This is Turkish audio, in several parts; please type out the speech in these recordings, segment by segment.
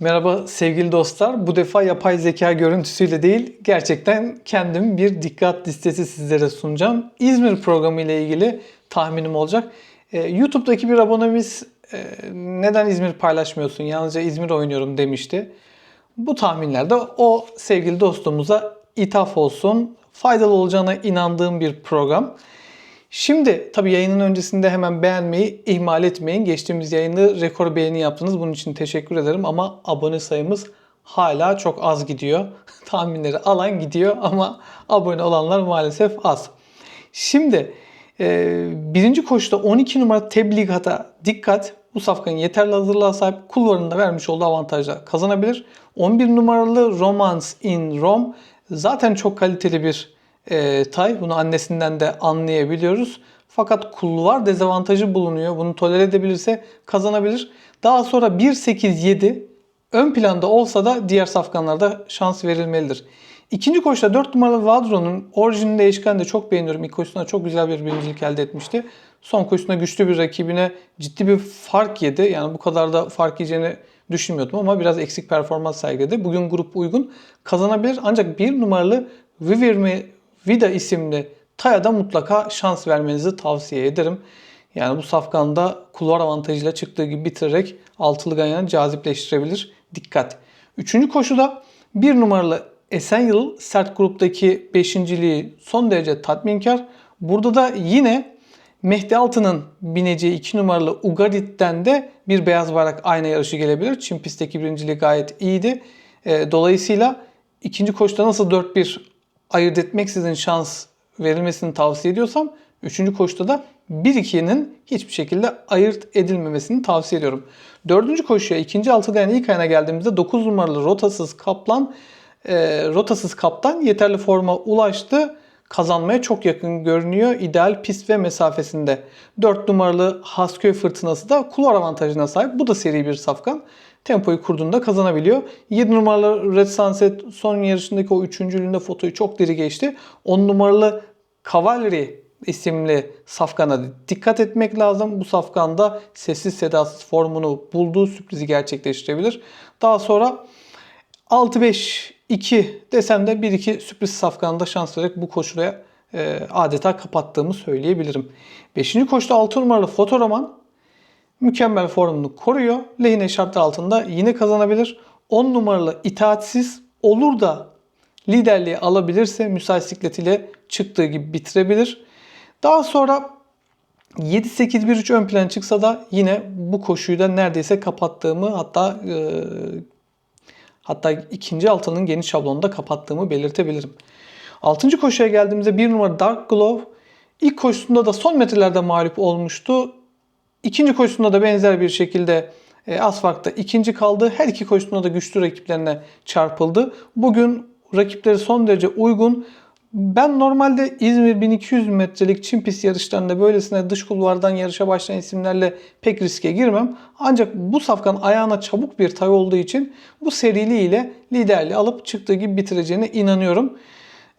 Merhaba sevgili dostlar. Bu defa yapay zeka görüntüsüyle değil, gerçekten kendim bir dikkat listesi sizlere sunacağım. İzmir programı ile ilgili tahminim olacak. Ee, YouTube'daki bir abonemiz e, neden İzmir paylaşmıyorsun, yalnızca İzmir oynuyorum demişti. Bu tahminlerde o sevgili dostumuza ithaf olsun, faydalı olacağına inandığım bir program. Şimdi tabii yayının öncesinde hemen beğenmeyi ihmal etmeyin. Geçtiğimiz yayında rekor beğeni yaptınız. Bunun için teşekkür ederim ama abone sayımız hala çok az gidiyor. Tahminleri alan gidiyor ama abone olanlar maalesef az. Şimdi e, birinci koşuda 12 numara tebligata dikkat. Bu safkanın yeterli hazırlığa sahip kulvarında vermiş olduğu avantajla kazanabilir. 11 numaralı Romance in Rome zaten çok kaliteli bir e, tay. Bunu annesinden de anlayabiliyoruz. Fakat kulvar dezavantajı bulunuyor. Bunu tolere edebilirse kazanabilir. Daha sonra 1-8-7 ön planda olsa da diğer safkanlarda şans verilmelidir. İkinci koşuda 4 numaralı Vadron'un orijinini değişken de çok beğeniyorum. İlk koşusunda çok güzel bir birincilik elde etmişti. Son koşusunda güçlü bir rakibine ciddi bir fark yedi. Yani bu kadar da fark yiyeceğini düşünmüyordum ama biraz eksik performans sergiledi. Bugün grup uygun kazanabilir. Ancak bir numaralı Vivirme Vida isimli Taya'da mutlaka şans vermenizi tavsiye ederim. Yani bu safkanda kulvar avantajıyla çıktığı gibi bitirerek altılı ganyanı cazipleştirebilir. Dikkat. Üçüncü koşuda bir numaralı Esenyıl sert gruptaki beşinciliği son derece tatminkar. Burada da yine Mehdi Altı'nın bineceği 2 numaralı Ugarit'ten de bir beyaz bayrak ayna yarışı gelebilir. Çin pistteki birinciliği gayet iyiydi. E, dolayısıyla ikinci koşuda nasıl 4-1 ayırt etmeksizin şans verilmesini tavsiye ediyorsam 3. koşuda da 1-2'nin hiçbir şekilde ayırt edilmemesini tavsiye ediyorum. 4. koşuya 2. altıdan ilk ayına geldiğimizde 9 numaralı rotasız kaplan e, rotasız kaptan yeterli forma ulaştı. Kazanmaya çok yakın görünüyor ideal pist ve mesafesinde. 4 numaralı Hasköy fırtınası da kulvar avantajına sahip. Bu da seri bir safkan tempoyu kurduğunda kazanabiliyor. 7 numaralı Red Sunset son yarışındaki o üçüncülüğünde fotoyu çok diri geçti. 10 numaralı Cavalry isimli safkana dikkat etmek lazım. Bu safkanda sessiz sedasız formunu bulduğu sürprizi gerçekleştirebilir. Daha sonra 6-5-2 desem de 1-2 sürpriz safkanında şans vererek bu koşuya e, adeta kapattığımı söyleyebilirim. 5. koşuda 6 numaralı Fotoroman mükemmel formunu koruyor. Lehine şartlar altında yine kazanabilir. 10 numaralı itaatsiz olur da liderliği alabilirse müsait sikletiyle çıktığı gibi bitirebilir. Daha sonra 7-8-1-3 ön plan çıksa da yine bu koşuyu da neredeyse kapattığımı hatta e, hatta ikinci altının geniş şablonunda kapattığımı belirtebilirim. Altıncı koşuya geldiğimizde bir numara Dark Glove ilk koşusunda da son metrelerde mağlup olmuştu. İkinci koşusunda da benzer bir şekilde e, Asfak'ta ikinci kaldı. Her iki koşusunda da güçlü rakiplerine çarpıldı. Bugün rakipleri son derece uygun. Ben normalde İzmir 1200 metrelik çim pist yarışlarında böylesine dış kulvardan yarışa başlayan isimlerle pek riske girmem. Ancak bu safkan ayağına çabuk bir tay olduğu için bu seriliğiyle liderliği alıp çıktığı gibi bitireceğine inanıyorum.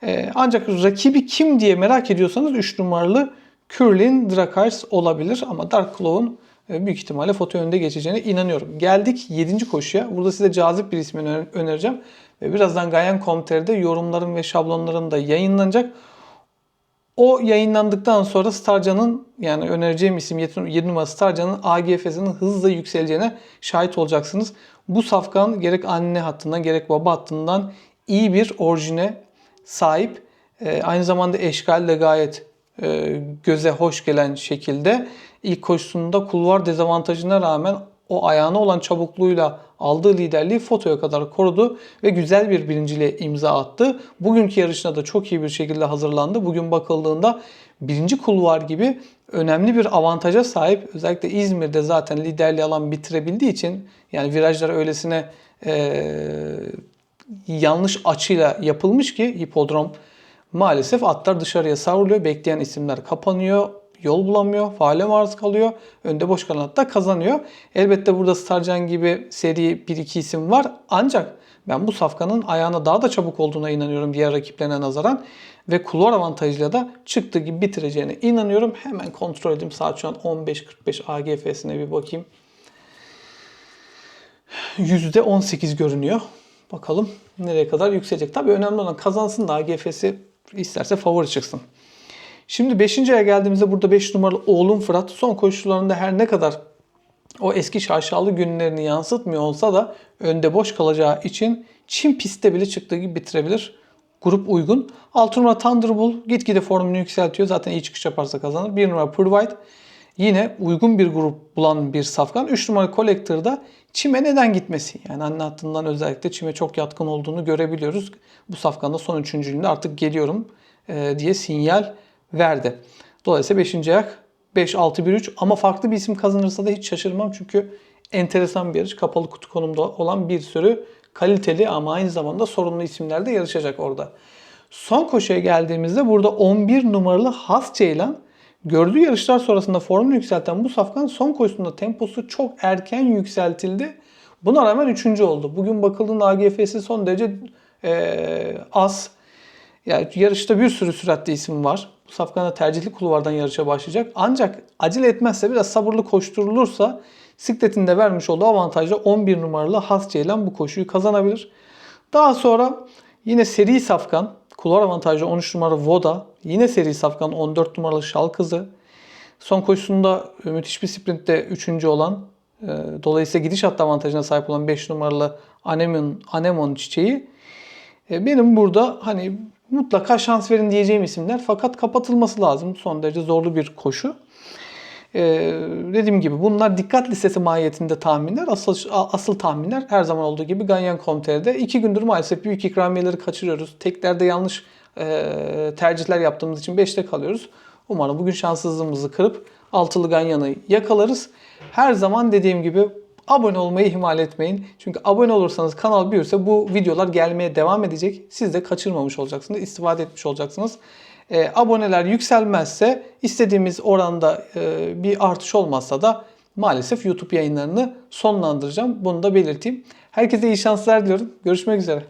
Ee, ancak rakibi kim diye merak ediyorsanız 3 numaralı Curlin Drakars olabilir ama Dark Claw'un e, büyük ihtimalle foto önünde geçeceğine inanıyorum. Geldik 7. koşuya. Burada size cazip bir ismini önereceğim. Ve birazdan Gayen.com.tr'de yorumlarım ve şablonlarım da yayınlanacak. O yayınlandıktan sonra Starcan'ın yani önereceğim isim 7 numara Starcan'ın AGF'sinin hızla yükseleceğine şahit olacaksınız. Bu safkan gerek anne hattından gerek baba hattından iyi bir orijine sahip. Ee, aynı zamanda eşgal de gayet göze hoş gelen şekilde ilk koşusunda kulvar dezavantajına rağmen o ayağına olan çabukluğuyla aldığı liderliği fotoya kadar korudu ve güzel bir birinciliğe imza attı. Bugünkü yarışına da çok iyi bir şekilde hazırlandı. Bugün bakıldığında birinci kulvar gibi önemli bir avantaja sahip. Özellikle İzmir'de zaten liderliği alan bitirebildiği için yani virajlar öylesine e, yanlış açıyla yapılmış ki hipodrom maalesef atlar dışarıya savruluyor. Bekleyen isimler kapanıyor yol bulamıyor, faale maruz kalıyor. Önde boş kalan hatta kazanıyor. Elbette burada Starcan gibi seri 1-2 isim var. Ancak ben bu safkanın ayağına daha da çabuk olduğuna inanıyorum diğer rakiplerine nazaran. Ve kulvar avantajıyla da çıktığı gibi bitireceğine inanıyorum. Hemen kontrol edeyim. Saat şu an 15.45 AGF'sine bir bakayım. %18 görünüyor. Bakalım nereye kadar yükselecek. Tabii önemli olan kazansın da AGF'si isterse favori çıksın. Şimdi 5. aya geldiğimizde burada 5 numaralı oğlum Fırat son koşularında her ne kadar o eski şaşalı günlerini yansıtmıyor olsa da önde boş kalacağı için Çin pistte bile çıktığı gibi bitirebilir. Grup uygun. 6 numara Thunderbolt gitgide formunu yükseltiyor. Zaten iyi çıkış yaparsa kazanır. 1 numara Purvite yine uygun bir grup bulan bir safkan. 3 numara Collector'da çime neden gitmesi? Yani anlattığından özellikle çime çok yatkın olduğunu görebiliyoruz. Bu safkanda son üçüncülüğünde artık geliyorum e, diye sinyal verdi. Dolayısıyla 5. ayak 5-6-1-3 ama farklı bir isim kazanırsa da hiç şaşırmam çünkü enteresan bir yarış. Kapalı kutu konumda olan bir sürü kaliteli ama aynı zamanda sorunlu isimler de yarışacak orada. Son koşuya geldiğimizde burada 11 numaralı Has Ceylan gördüğü yarışlar sonrasında formunu yükselten bu safkan son koşusunda temposu çok erken yükseltildi. Buna rağmen 3. oldu. Bugün bakıldığında AGF'si son derece eee, az. Yani yarışta bir sürü süratli isim var. Bu safkanda tercihli kulvardan yarışa başlayacak. Ancak acele etmezse biraz sabırlı koşturulursa Siklet'in de vermiş olduğu avantajla 11 numaralı Has Ceylan bu koşuyu kazanabilir. Daha sonra yine seri safkan kulvar avantajlı 13 numaralı Voda. Yine seri safkan 14 numaralı Şalkızı. Son koşusunda müthiş bir sprintte 3. olan e, dolayısıyla gidiş hattı avantajına sahip olan 5 numaralı Anemon, Anemon çiçeği e, benim burada hani mutlaka şans verin diyeceğim isimler fakat kapatılması lazım. Son derece zorlu bir koşu. Ee, dediğim gibi bunlar dikkat listesi mahiyetinde tahminler. Asıl asıl tahminler her zaman olduğu gibi Ganyan.com.tr'de. İki gündür maalesef büyük ikramiyeleri kaçırıyoruz. Teklerde yanlış e, tercihler yaptığımız için 5'te kalıyoruz. Umarım bugün şanssızlığımızı kırıp altılı Ganyan'ı yakalarız. Her zaman dediğim gibi abone olmayı ihmal etmeyin. Çünkü abone olursanız kanal büyürse bu videolar gelmeye devam edecek. Siz de kaçırmamış olacaksınız, istifade etmiş olacaksınız. E, aboneler yükselmezse istediğimiz oranda e, bir artış olmazsa da maalesef YouTube yayınlarını sonlandıracağım. Bunu da belirteyim. Herkese iyi şanslar diliyorum. Görüşmek üzere.